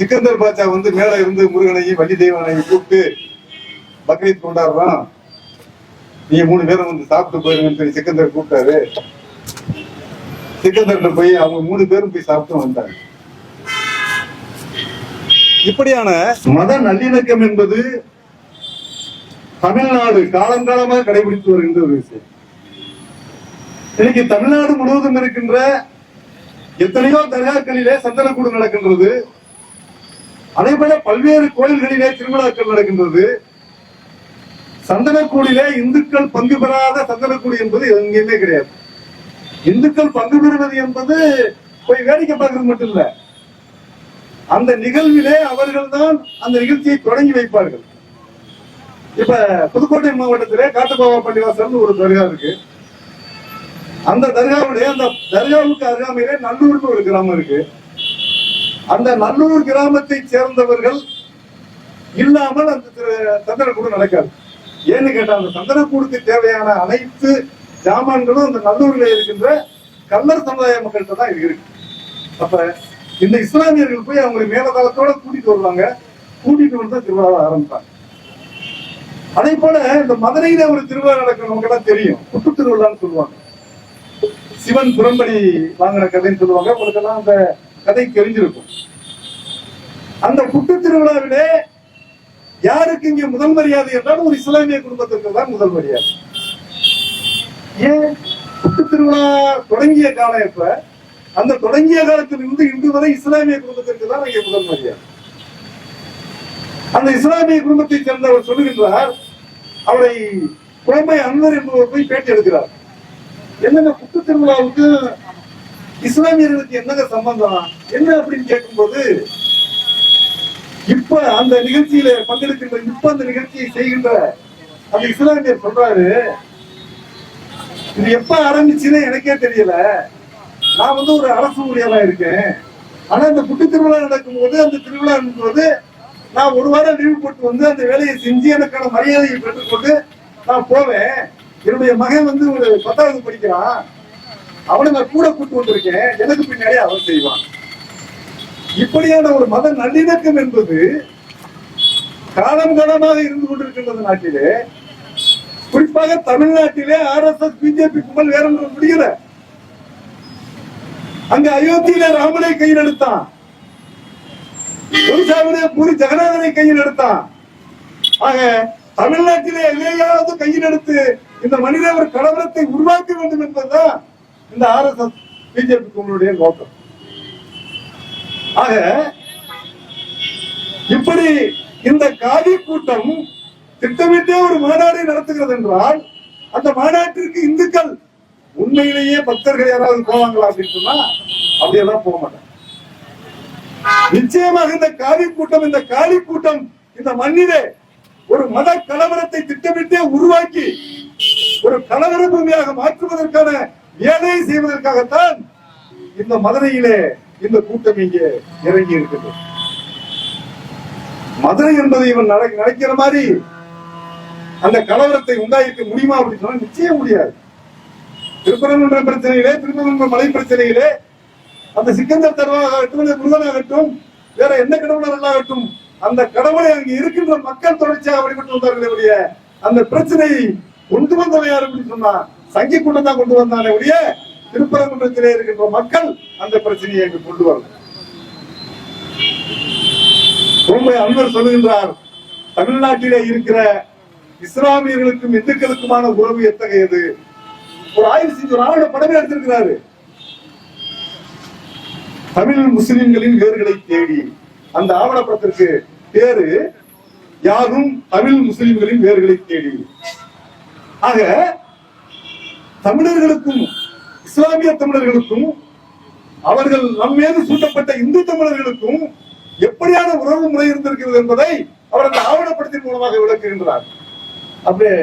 சிக்கந்தர் பாச்சா வந்து மேல இருந்து முருகனையும் வள்ளி தெய்வானையும் கூப்பிட்டு பக்ரீத் கொண்டாடுறோம். நீங்க மூணு பேரும் வந்து சாப்பிட்டு போயிருங்கன்னு சொல்லி சிக்கந்தர் கூப்பிட்டாரு. சிக்கந்தர்கிட்ட போய் அவங்க மூணு பேரும் போய் சாப்பிட்டு வந்தாங்க. இப்படியான மத நல்லிணக்கம் என்பது தமிழ்நாடு காலங்காலமாக கடைபிடித்து வருகின்ற ஒரு விஷயம். இன்னைக்கு தமிழ்நாடு முழுவதும் இருக்கின்ற எத்தனையோ தர்காக்களிலே சந்தனக்கூடு நடக்கின்றது. அதே போல பல்வேறு கோயில்களிலே திருவிழாக்கள் நடக்கின்றது. சந்தனக்கூடிலே இந்துக்கள் பங்கு பெறாத சந்தனக்கூடி என்பது எங்கேயுமே கிடையாது. இந்துக்கள் பங்கு பெறுவது என்பது போய் வேடிக்கை பார்க்கறது மட்டும் இல்ல. அந்த நிகழ்விலே அவர்கள் தான் அந்த நிகழ்ச்சியை தொடங்கி வைப்பார்கள். இப்ப புதுக்கோட்டை மாவட்டத்திலே காட்டுப்பாவா பள்ளிவாசல் ஒரு தர்கா இருக்கு. அந்த தர்காவுடைய அந்த தர்காவுக்கு அருகாமையிலே நல்லூர்னு ஒரு கிராமம் இருக்கு. அந்த நல்லூர் கிராமத்தை சேர்ந்தவர்கள் இல்லாமல் அந்த திரு- சந்தனக்கூடு நடக்காது. ஏன்னு கேட்டால் அந்த சந்தனக்கூடுக்கு தேவையான அனைத்து ஜாமான்களும் அந்த நல்லூரில் இருக்கின்ற கல்லர் சமுதாய மக்கள்கிட்ட தான் இது இருக்கு. அப்ப இந்த இஸ்லாமியர்கள் போய் அவங்க மேலதாளத்தோட கூட்டிட்டு வருவாங்க. கூட்டிட்டு வந்து திருவிழாவை ஆரம்பிப்பாங்க. அதே போல இந்த மதுரையில ஒரு திருவிழா நடக்கிறவங்க எல்லாம் தெரியும். புட்டு திருவிழான்னு சொல்லுவாங்க. சிவன் புறம்படி வாங்கின கதைன்னு சொல்லுவாங்க. உங்களுக்கு எல்லாம் அந்த கதை தெரிஞ்சிருக்கும். அந்த குட்டு திருவிழாவிலே யாருக்கு இங்க முதல் மரியாதை என்றால் ஒரு இஸ்லாமிய குடும்பத்திற்கு தான் முதல் மரியாதை. ஏன்? குட்டு திருவிழா தொடங்கிய காலம் இப்ப அந்த தொடங்கிய காலத்திலிருந்து இன்று வரை இஸ்லாமிய குடும்பத்திற்கு தான் இங்கே முதல் மரியாதை. அந்த இஸ்லாமிய குடும்பத்தை சேர்ந்தவர் சொல்லுகின்றார் அவரை குழம்பை அன்வர் என்பவர் போய் பேட்டி எடுக்கிறார். என்னங்க குத்து திருவிழாவுக்கு இஸ்லாமியர்களுக்கு என்னங்க சம்பந்தம்? என்ன அப்படின்னு கேட்கும்போது இப்ப அந்த நிகழ்ச்சியில பங்கெடுக்கின்ற இப்ப அந்த நிகழ்ச்சியை செய்கின்ற அந்த இஸ்லாமியர் சொல்றாரு. இது எப்ப ஆரம்பிச்சுன்னு எனக்கே தெரியல. நான் வந்து ஒரு அரசு ஊழியரா இருக்கேன். ஆனா இந்த புட்டு திருவிழா நடக்கும்போது அந்த திருவிழா போது நான் ஒரு வாரம் லீவு போட்டு வந்து அந்த வேலையை செஞ்சு எனக்கான மரியாதையை பெற்றுக்கொண்டு நான் போவேன். என்னுடைய மகன் வந்து ஒரு பத்தாவது படிக்கிறான். அவனை நான் கூட கூட்டு வந்திருக்கேன். எனக்கு பின்னாடி அவன் செய்வான். இப்படியான ஒரு மத நல்லிணக்கம் என்பது காலம் காலமாக இருந்து கொண்டிருக்கின்றது நாட்டிலே. குறிப்பாக தமிழ்நாட்டிலே ஆர் எஸ் எஸ் பிஜேபி கும்பல் வேற முடியல. அங்க அயோத்தியில ராமனை கையில் எடுத்தான். ஒரிசாவிலே பூரி ஜெகநாதனை கையில் எடுத்தான். ஆக தமிழ்நாட்டிலே எதையாவது கையில் எடுத்து இந்த மனித ஒரு கலவரத்தை உருவாக்க வேண்டும் என்பதுதான் இந்த ஆர் எஸ் எஸ் பிஜேபி நோக்கம். ஆக இப்படி இந்த காவி கூட்டம் திட்டமிட்டே ஒரு மாநாடை நடத்துகிறது என்றால் அந்த மாநாட்டிற்கு இந்துக்கள் உண்மையிலேயே பக்தர்கள் யாராவது போவாங்களா அப்படின்னு சொன்னா அப்படியெல்லாம் போக மாட்டாங்க. நிச்சயமாக இந்த காவி கூட்டம் இந்த காளி கூட்டம் இந்த மண்ணிலே ஒரு மத கலவரத்தை திட்டமிட்டே உருவாக்கி ஒரு கலவர பூமியாக மாற்றுவதற்கான வேலையை செய்வதற்காகத்தான் இந்த மதுரையிலே இந்த கூட்டம் இங்கே இறங்கி இருக்குது மதுரை என்பது இவன் நினைக்கிற மாதிரி அந்த கலவரத்தை உண்டாயிருக்க முடியுமா அப்படின்னு சொன்னா நிச்சயம் முடியாது. திருப்பரங்குன்ற பிரச்சனையிலே திருப்பரங்குன்ற மலை பிரச்சனையிலே அந்த சிக்கந்தர் தருவாகட்டும் முருகனாகட்டும் வேற எந்த கடவுளர்களாகட்டும் அந்த கடவுளை அங்கு இருக்கின்ற மக்கள் தொடர்ச்சியாக வழிபட்டு வந்தார்களே அந்த பிரச்சனையை கொண்டு வந்தவையார் அப்படின்னு சொன்னா சங்கி கூட்டம் தான் கொண்டு வந்தாலே ஒழிய திருப்பரங்குன்றத்திலே இருக்கின்ற மக்கள் அந்த பிரச்சனையை இங்கு கொண்டு வரல ரொம்ப அன்பர் சொல்லுகின்றார் தமிழ்நாட்டிலே இருக்கிற இஸ்லாமியர்களுக்கும் இந்துக்களுக்குமான உறவு எத்தகையது? ஒரு ஆய்வு செஞ்சு ஒரு ஆவண படமே எடுத்திருக்கிறாரு. தமிழ் முஸ்லிம்களின் வேர்களை தேடி அந்த ஆவணப்படத்திற்கு பேரு யாரும் தமிழ் முஸ்லிம்களின் வேர்களை தேடி. ஆக தமிழர்களுக்கும் இஸ்லாமிய தமிழர்களுக்கும் அவர்கள் நம்மேது சூட்டப்பட்ட இந்து தமிழர்களுக்கும் எப்படியான உறவு முறை இருந்திருக்கிறது என்பதை அவர் அந்த ஆவணப்படத்தின் மூலமாக விளக்குகின்றார். அப்படியே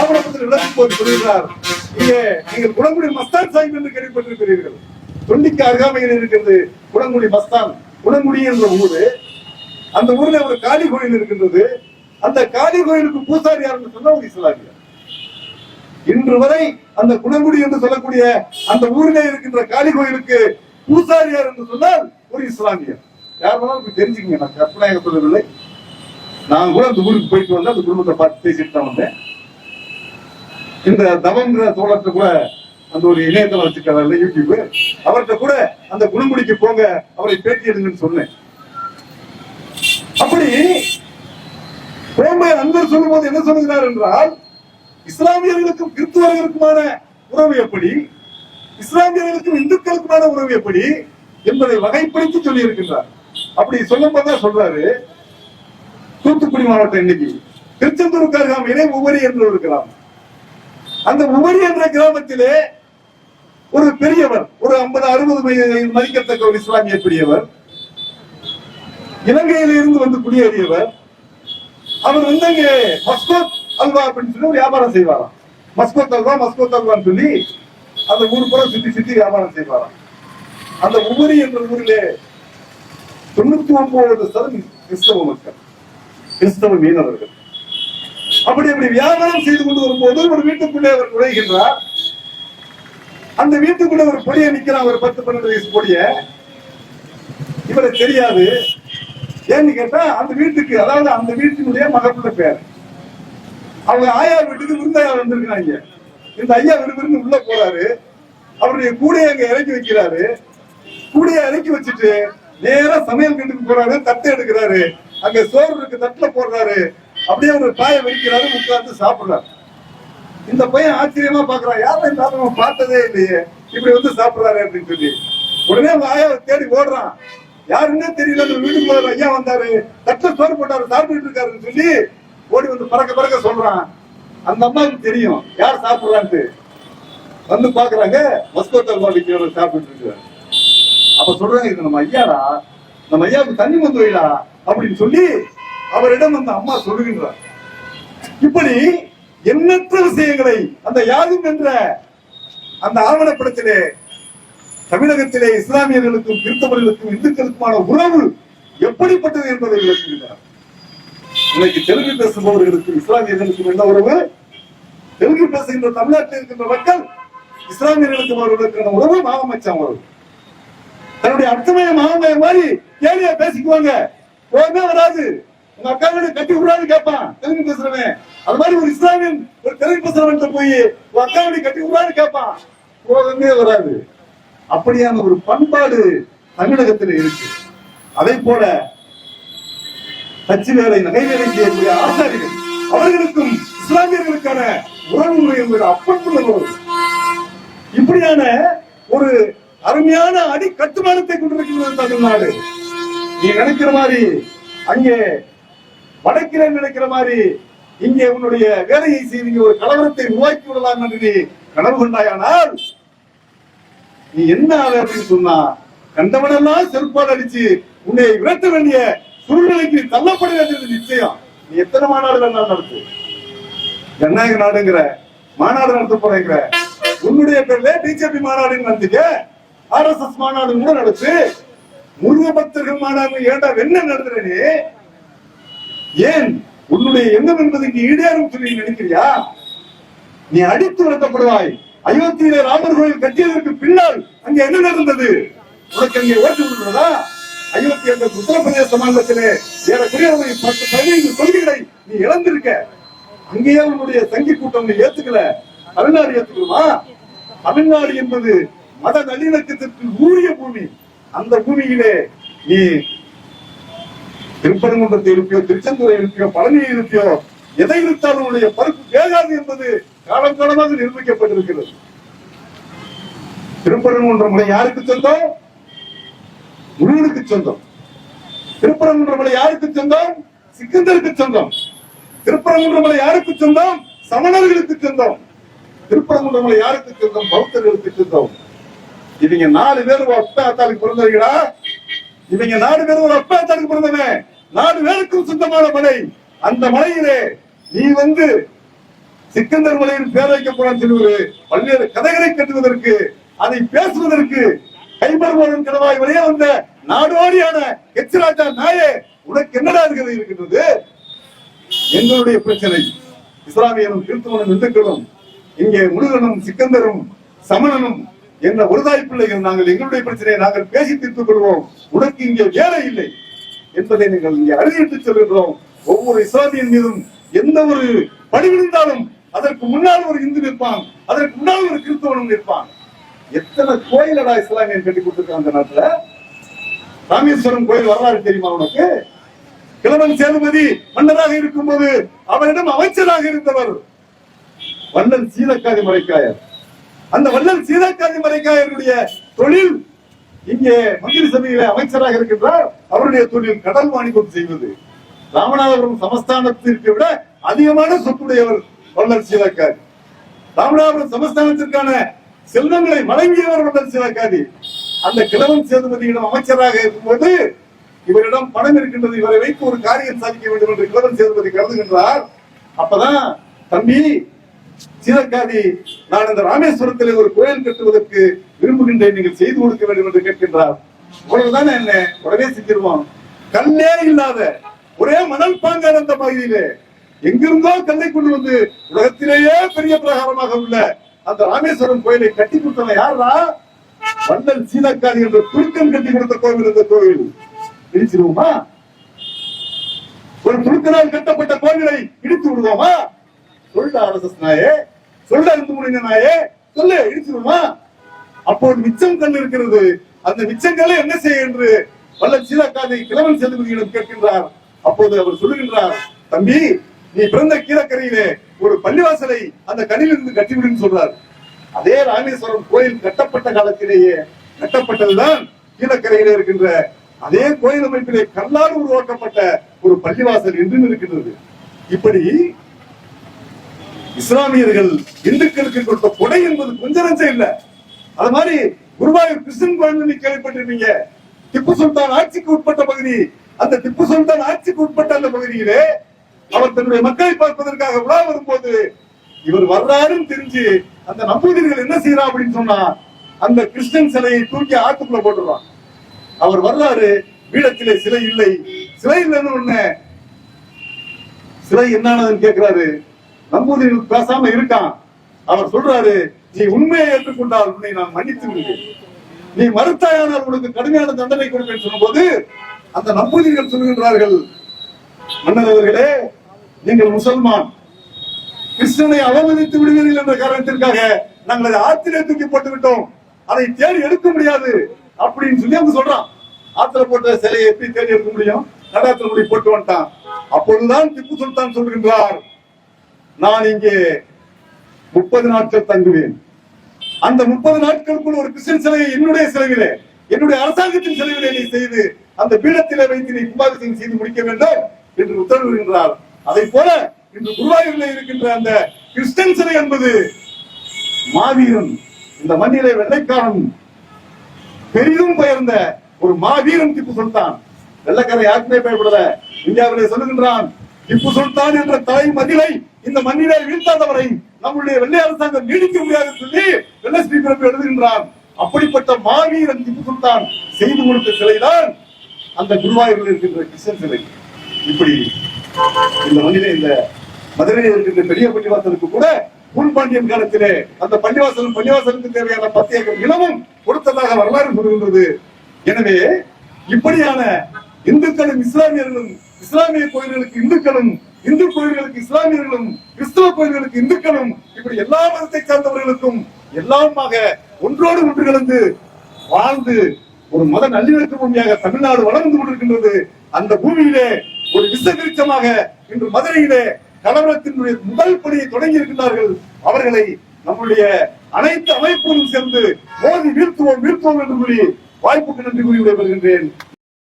ஆவணப்படத்தில் விளக்கும் போது சொல்கிறார் இங்கே நீங்கள் குடங்குடி மஸ்தான் சாஹிப் என்று கேள்விப்பட்டிருக்கிறீர்கள். தொண்டிக்கு அருகாமையில் இருக்கிறது குடங்குடி மஸ்தான் குடங்குடி என்ற ஊரு. அந்த ஊர்ல ஒரு காளி கோயில் இருக்கின்றது. அந்த காளி கோயிலுக்கு பூசாரி யாருன்னு சொன்னா ஒரு இஸ்லாமியர். இன்று வரை அந்த குணங்குடி என்று சொல்லக்கூடிய அந்த ஊரிலே இருக்கின்ற காளி கோயிலுக்கு பூசாரியார் என்று சொன்னால் ஒரு இஸ்லாமியர். யார் வேணாலும் தெரிஞ்சுக்கங்க நான் கற்பனையாக சொல்லவில்லை. நான் கூட அந்த ஊருக்கு போயிட்டு வந்தேன் அந்த குடும்பத்தை பார்த்து பேசிட்டு தான் வந்தேன். இந்த தவங்கிற தோழத்தை கூட அந்த ஒரு இணையதளம் வச்சிருக்காரு யூடியூப் அவர்கிட்ட கூட அந்த குணமுடிக்கு போங்க அவரை பேட்டி எடுங்கன்னு சொன்னேன். அப்படி கோம்பை அன்பர் சொல்லும்போது என்ன சொல்லுகிறார் என்றால் இஸ்லாமியர்களுக்கும் கிறிஸ்துவர்களுக்குமான உறவு எப்படி? இஸ்லாமியர்களுக்கும் இந்துக்களுக்குமான உறவு எப்படி? என்பதை வகைப்படுத்தி சொல்லி இருக்கின்றார் அப்படி சொல்லும் போதுதான் சொல்றாரு தூத்துக்குடி மாவட்டம் இன்னைக்கு. திருச்செந்தூருக்கு அருகாமையிலே உவரி என்று ஒரு கிராமம். அந்த உவரி என்ற கிராமத்திலே ஒரு பெரியவர் ஒரு ஐம்பது அறுபது மதிக்கத்தக்க ஒரு இஸ்லாமிய பெரியவர் இலங்கையில இருந்து வந்து குடியேறியவர். அவர் வந்து அங்கே மஸ்கோத் அல்வா அப்படின்னு சொல்லி ஒரு வியாபாரம் செய்வாராம். மஸ்கோத் அல்வா மஸ்கோத் அல்வான்னு சொல்லி அந்த ஊர் பூரா சுத்தி சுத்தி வியாபாரம் செய்வாராம். அந்த உபரி என்ற ஊரிலே தொண்ணூத்தி ஒன்பது சதவீதம் கிறிஸ்தவ மக்கள் கிறிஸ்தவ மீனவர்கள். அப்படி அப்படி வியாபாரம் செய்து கொண்டு வரும்போது ஒரு வீட்டுக்குள்ளே அவர் நுழைகின்றார். அந்த வீட்டுக்குள்ள ஒரு பொடிய நிக்கிறான் ஒரு பத்து பன்னெண்டு வயசு பொடிய. இவரை தெரியாது. ஏன்னு கேட்டா அந்த வீட்டுக்கு அதாவது அந்த வீட்டினுடைய மகப்புள்ள பேர். அவங்க ஆயா வீட்டுக்கு விருந்தாயா வந்திருக்காங்க இந்த ஐயா விரும்பு உள்ள போறாரு. அவருடைய கூடையை அங்க இறக்கி வைக்கிறாரு. கூடையை இறக்கி வச்சுட்டு நேரா சமையல் கட்டுக்கு போறாரு. தட்டை எடுக்கிறாரு. அங்க சோறு இருக்கு தட்டுல போடுறாரு. அப்படியே ஒரு காயை வைக்கிறாரு உட்கார்ந்து சாப்பிடுறாரு. இந்த பையன் ஆச்சரியமா பாக்குறான் யாரும் இந்த பார்த்ததே இல்லையே. இப்படி வந்து சாப்பிடுறாரு அப்படின்னு சொல்லி. உடனே அவங்க ஆயாவை தேடி ஓடுறான். யாருன்னே தெரியல அந்த வீட்டுக்குள்ள ஐயா வந்தாரு. தட்டுல சோறு போட்டாரு சாப்பிட்டுட்டு இருக்காருன்னு சொல்லி ஓடி வந்து பறக்க பறக்க சொல்றான். அந்த அம்மாவுக்கு தெரியும். யார் சாப்பிடுறான்ட்டு. வந்து பாக்குறாங்க மஸ்கோட் அல்வா விற்கிறவர் சாப்பிட்டு அப்ப சொல்றாங்க இது நம்ம ஐயாடா. நம்ம ஐயாவுக்கு தண்ணி வந்து வைடா அப்படின்னு சொல்லி அவரிடம் அந்த அம்மா சொல்லுகின்றார். இப்படி எண்ணற்ற விஷயங்களை அந்த யாரும் என்ற அந்த ஆவணப்படத்திலே தமிழகத்திலே இஸ்லாமியர்களுக்கும் கிறிஸ்தவர்களுக்கும் இந்துக்களுக்குமான உறவு எப்படிப்பட்டது என்பதை விளக்குகிறார் இன்னைக்கு தெலுங்கு பேசுபவர்களுக்கு இஸ்லாமியர்களுக்கும் என்ன உறவு? தெலுங்கு பேசுகின்ற தமிழ்நாட்டில் இருக்கின்ற மக்கள் இஸ்லாமியர்களுக்கும் அவர்களுக்கான உறவு மாமச்சான் உறவு. தன்னுடைய அர்த்தமய மாமய மாதிரி கேலியா பேசிக்குவாங்க. போகவே வராது. உங்க அக்கா வீடு கட்டி விடாது கேட்பான் தெலுங்கு பேசுறவன். அது மாதிரி ஒரு இஸ்லாமியன் ஒரு தெலுங்கு பேசுறவன் போய் உங்க அக்கா வீடு கட்டி விடாது கேட்பான் போகவே வராது. அப்படியான ஒரு பண்பாடு தமிழகத்தில் இருக்கு. அதே போல அச்சு வேலை நகை வேலை செய்யக்கூடிய ஆசாரிகள் அவர்களுக்கும் இஸ்லாமியர்களுக்கான உறவு முறை என்பது அப்பற்புள்ள உறவு இப்படியான ஒரு அருமையான அடி கட்டுமானத்தை கொண்டிருக்கிறது தமிழ்நாடு. நீ நினைக்கிற மாதிரி அங்கே வடக்கிலே நினைக்கிற மாதிரி இங்கே உன்னுடைய வேலையை செய்து ஒரு கலவரத்தை உருவாக்கி விடலாம் என்று நீ கனவு கொண்டாயானால் நீ என்ன ஆளு அப்படின்னு சொன்னா கண்டவனெல்லாம் செருப்பால் அடிச்சு உன்னை விரட்ட வேண்டிய சூழ்நிலைக்கு நீ தள்ளப்பட வேண்டியது நிச்சயம். நீ எத்தனை மாநாடு வேணாலும் நடத்து. ஜனநாயக நாடுங்கிற மாநாடு நடத்த போறேங்கிற உன்னுடைய பேர்ல பிஜேபி மாநாடுன்னு நடத்துக்க ஆர் எஸ் எஸ் மாநாடு கூட நடத்து. முருக பக்தர்கள் மாநாடு ஏண்டா என்ன நடத்துற நீ? ஏன்? உன்னுடைய எண்ணம் என்பது ஈடேறும் சொல்லி நினைக்கிறியா? நீ அடித்து நடத்தப்படுவாய் அயோத்தியிலே ராமர் கோயில் கட்டியதற்கு பின்னால் அங்கே என்ன நடந்தது? உனக்கு அங்கே ஓட்டு விடுறதா ஐம்பத்தி ஐந்து உத்தரப்பிரதேச மாநிலத்திலே ஏறக்குறைய பத்து பதினைந்து தொகுதிகளை நீ இழந்திருக்க. அங்கேயே உன்னுடைய தங்கி கூட்டம் நீ ஏத்துக்கல. தமிழ்நாடு ஏத்துக்கணுமா? தமிழ்நாடு என்பது மத நல்லிணக்கத்திற்கு ஊறிய பூமி. அந்த பூமியிலே நீ திருப்பரங்குன்றத்தை இருப்பியோ திருச்செந்தூரை இருப்பியோ பழனியை இருப்பியோ எதை இருந்தாலும் உன்னுடைய பருப்பு வேகாது என்பது காலம் காலமாக நிரூபிக்கப்பட்டிருக்கிறது. திருப்பரங்குன்றம் முறை யாருக்கு சொந்தம்? முருகனுக்கு சொந்தம். திருப்பரங்குன்ற மலை யாருக்கு சொந்தம்? சிக்கந்தருக்கு சொந்தம். திருப்பரங்குன்ற மலை யாருக்கு சொந்தம்? சமணர்களுக்கு சொந்தம். திருப்பரங்குன்றம் மலை யாருக்கு சொந்தம்? பௌத்தர்களுக்கு சொந்தம். இவங்க நாலு பேர் ஒரு அப்பா அத்தாளுக்கு இவங்க நாலு பேர் ஒரு அப்பா அத்தாளுக்கு பிறந்தவன் நாலு பேருக்கும் சொந்தமான மலை. அந்த மலையிலே நீ வந்து சிக்கந்தர் மலையில் பேர் வைக்க போறான்னு சொல்லுவது பல்வேறு கதைகளை கட்டுவதற்கு அதை பேசுவதற்கு கைபர்வன் கிடவாய் வழியே வந்த நாடோடியான எச்ராஜா நாயே உனக்கு என்னடா இருக்கிறது இருக்கின்றது? எங்களுடைய பிரச்சனை. இஸ்லாமியனும் கிறிஸ்துவனும் இந்துக்களும் இங்கே முருகனும் சிக்கந்தரும் சமணனும் என்ன ஒருதாய் பிள்ளைகள் நாங்கள் எங்களுடைய பிரச்சனையை நாங்கள் பேசி தீர்த்துக் கொள்வோம். உனக்கு இங்கே வேலை இல்லை என்பதை நீங்கள் இங்கே அறிவித்துச் சொல்கின்றோம். ஒவ்வொரு இஸ்லாமியன் மீதும் எந்த ஒரு படி விழுந்தாலும் அதற்கு முன்னால் ஒரு இந்து நிற்பான் அதற்கு முன்னால் ஒரு கிறிஸ்தவனும் நிற்பான். எத்தனை கோயிலடா இஸ்லாமியன் கட்டி கொடுத்துருக்காங்க அந்த நாட்டுல? ராமேஸ்வரம் கோயில் வரலாறு தெரியுமா உனக்கு? கிழவன் சேதுபதி மன்னராக இருக்கும்போது அவரிடம் அமைச்சராக இருந்தவர் வள்ளல் சீதக்காதி மறைக்காயர். அந்த வள்ளல் சீதக்காதி மறைக்காயருடைய தொழில் இங்கே மந்திரி சபையில அமைச்சராக இருக்கின்றார். அவருடைய தொழில் கடல் வாணிபம் செய்வது. ராமநாதபுரம் சமஸ்தானத்திற்கு விட அதிகமான சொத்துடையவர் வல்லர் சீதக்காரி ராமநாதபுரம் சமஸ்தானத்திற்கான செல்வங்களை வழங்கியவர் வள்ளல் அந்த கிழவன் சேதுபதியிடம் அமைச்சராக இருக்கும்போது இவரிடம் பணம் இருக்கின்றது இவரை வைத்து ஒரு காரியம் சாதிக்க வேண்டும் என்று கிழவன் சேதுபதி கருதுகின்றார். அப்பதான் தம்பி சீதக்காதி நான் இந்த ராமேஸ்வரத்திலே ஒரு கோயில் கட்டுவதற்கு விரும்புகின்றேன் நீங்கள் செய்து கொடுக்க வேண்டும் என்று கேட்கின்றார். உடனே என்ன? உடனே செஞ்சிருவோம். கல்லே இல்லாத ஒரே மணல் பாங்கான அந்த பகுதியிலே எங்கிருந்தோ கல்லை கொண்டு வந்து உலகத்திலேயே பெரிய பிரகாரமாக உள்ள அந்த ராமேஸ்வரம் கோயிலை கட்டி கொடுத்தவன் யாரா வள்ளல் சீதக்காதி என்ற துருக்கம் கட்டி கொடுத்த கோவில் இந்த கோவில். பிரிச்சிருவோமா ஒரு துருக்கனால் கட்டப்பட்ட கோவிலை இடித்து விடுவோமா? சொல்ல அரசஸ் நாயே சொல்ல இந்து நாயே சொல்லு இடிச்சிருவோமா? அப்போது மிச்சம் கண் இருக்கிறது. அந்த மிச்சங்களை என்ன செய்ய என்று வல்ல சீலக்காதை கிழவன் சேதுபதியிடம் கேட்கின்றார். அப்போது அவர் சொல்லுகின்றார் தம்பி நீ பிறந்த கீழக்கரையிலே ஒரு பள்ளிவாசலை அந்த கண்ணிலிருந்து கட்டிவிடுன்னு சொல்றார். அதே ராமேஸ்வரம் கோயில் கட்டப்பட்ட காலத்திலேயே கட்டப்பட்டதுதான் கீழக்கரையிலே இருக்கின்ற அதே கோயில் அமைப்பிலே கல்லால் உருவாக்கப்பட்ட ஒரு பள்ளிவாசல் என்றும் இருக்கின்றது. இப்படி இஸ்லாமியர்கள் இந்துக்களுக்கு கொடுத்த கொடை என்பது கொஞ்ச நஞ்சம் இல்ல. அது மாதிரி குருவாயூர் கிருஷ்ணன் கோயில் கேள்விப்பட்டிருப்பீங்க. திப்பு சுல்தான் ஆட்சிக்கு உட்பட்ட பகுதி அந்த திப்பு சுல்தான் ஆட்சிக்கு உட்பட்ட அந்த பகுதியிலே அவர் தன்னுடைய மக்களை பார்ப்பதற்காக உலா வரும்போது இவர் வர்றாருன்னு தெரிஞ்சு அந்த நம்பூதிரிகள் என்ன செய்யறா அப்படின்னு சொன்னா அந்த கிருஷ்ணன் சிலையை தூக்கி ஆத்துக்குள்ள போட்டுறான் அவர் வர்றாரு பீடத்திலே சிலை இல்லை. சிலை இல்லைன்னு ஒண்ணு. சிலை என்னானதுன்னு கேட்கிறாரு நம்பூதிரிகள் பேசாம இருக்கான். அவர் சொல்றாரு நீ உண்மையை ஏற்றுக்கொண்டால் உன்னை நான் மன்னித்து விடுவேன். நீ மறுத்தாயானால் உனக்கு கடுமையான தண்டனை கொடுப்பேன் சொன்னபோது அந்த நம்பூதிரிகள் சொல்கின்றார்கள் மன்னர் அவர்களே நீங்கள் முசல்மான். கிருஷ்ணனை அவமதித்து விடுவீர்கள் என்ற காரணத்திற்காக நாங்கள் அதை ஆத்திலே தூக்கி போட்டு விட்டோம். அதை தேடி எடுக்க முடியாது அப்படின்னு சொல்லி அவங்க சொல்றான். ஆத்திர போட்ட சிலையை எப்படி தேடி எடுக்க முடியும்? நடாத்திர முடி போட்டு வந்துட்டான். அப்பொழுதுதான் திப்பு சுல்தான் சொல்கின்றார் நான் இங்கே முப்பது நாட்கள் தங்குவேன். அந்த முப்பது நாட்களுக்குள் ஒரு கிருஷ்ணன் சிலையை என்னுடைய செலவிலே என்னுடைய அரசாங்கத்தின் செலவிலே நீ செய்து அந்த பீடத்திலே வைத்து நீ கும்பாபிஷேகம் செய்து முடிக்க வேண்டும் என்று உத்தரவிடுகின்றார் அதை போல இன்று குருவாயூரில் இருக்கின்ற அந்த கிறிஸ்டன் சிலை என்பது மாவீரன். இந்த மண்ணிலே வெள்ளைக்காரன் பெரிதும் பெயர்ந்த ஒரு மாவீரன் திப்பு சுல்தான். வெள்ளக்காரன் யாருக்குமே பயப்படல. இந்தியாவிலே சொல்லுகின்றான் திப்பு சுல்தான் என்ற தலை மதிலை இந்த மண்ணிலே வீழ்த்தாதவரை நம்முடைய வெள்ளை அரசாங்கம் நீடிக்க முடியாது சொல்லி வெள்ளை ஸ்ரீபிரபு எழுதுகின்றான். அப்படிப்பட்ட மாவீரன் திப்பு சுல்தான் செய்து கொடுத்த சிலைதான் அந்த குருவாயூரில் இருக்கின்ற கிருஷ்ணன் சிலை இப்படி இந்த மண்ணிலே இந்த மதுரையில் இருக்கின்ற பெரிய பள்ளிவாசலுக்கு கூட பூன்பாண்டியன் காலத்திலே அந்த பள்ளிவாசலும் பள்ளிவாசலுக்கு தேவையான பத்து ஏக்கர் நிலமும் கொடுத்ததாக வரலாறு கூறுகின்றது. எனவே இப்படியான இந்துக்களும் இஸ்லாமியர்களும் இஸ்லாமிய கோயில்களுக்கு இந்துக்களும் இந்து கோயில்களுக்கு இஸ்லாமியர்களும் கிறிஸ்தவ கோயில்களுக்கு இந்துக்களும் இப்படி எல்லா மதத்தை சார்ந்தவர்களுக்கும் எல்லாமாக ஒன்றோடு ஒன்று கலந்து வாழ்ந்து ஒரு மத நல்லிணக்க பூமியாக தமிழ்நாடு வளர்ந்து கொண்டிருக்கின்றது. அந்த பூமியிலே ஒரு விசவிருச்சமாக இன்று மதுரையிலே கலவரத்தினுடைய முதல் பணியை தொடங்கி இருக்கின்றார்கள் அவர்களை நம்முடைய அனைத்து அமைப்புகளும் சேர்ந்து மோதி வீழ்த்துவோம் வீழ்த்துவோம் என்று கூறி வாய்ப்புக்கு நன்றி கூறி விடைபெறுகின்றேன்.